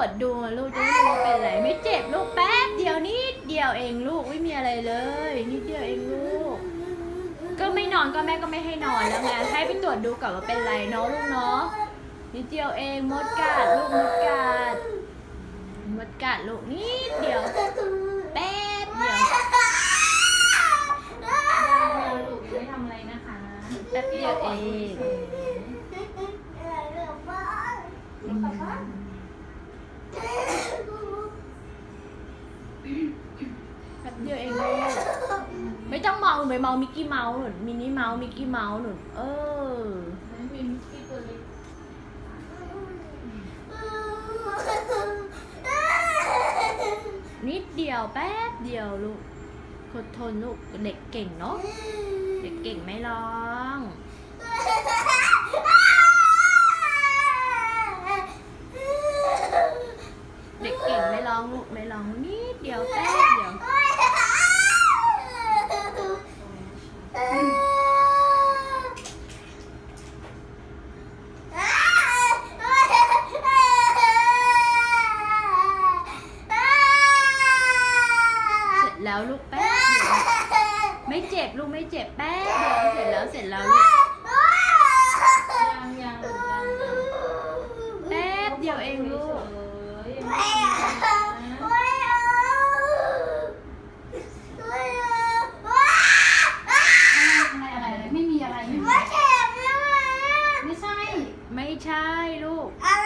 วจดูอะลูกจะได้รู้ว่าเป็นอะไรไม่เจ็บลูกแป๊บเดียวนิดเดียวเองลูกไม่มีอะไรเลย นิดเดียวเองลูก ก็ไม่นอนก็แม่ก็ไม่ให้นอนแล้วไงให้ไปตรวจดูก่อนว่าเป็นไรเนาะลูกเนาะนิดเดียวเองมดกัดลูกมดกัดมดกัดลูกนิดเดียวแป๊บเดียวลูกไม่ทำอะไรนะคะแป๊บเดียวเอง อืม แป๊บเดียวเองลูกไม่ต้องเมองหนูไปมองมิกกี้เมาส์หนุนมินิเมาส์มิกกี้เมาส์หนุนเออ มีมิกกี้ตัวเล็กนิดเดียวแป๊บเดียวลูกอดทนลูกเด็กเก่งเนาะเด็กเก่งไม่ร้อง องไม่ร้องนิดเดียวแป๊บเดียวเสร็จแล้วลูกแป๊บไม่เจ็บลูกไม่เจ็บแป๊บเดียวเสร็จแล้วเสร็จแล้วลูกยังยังแป๊บเดียวเองลูก ใช่ลูก อะไร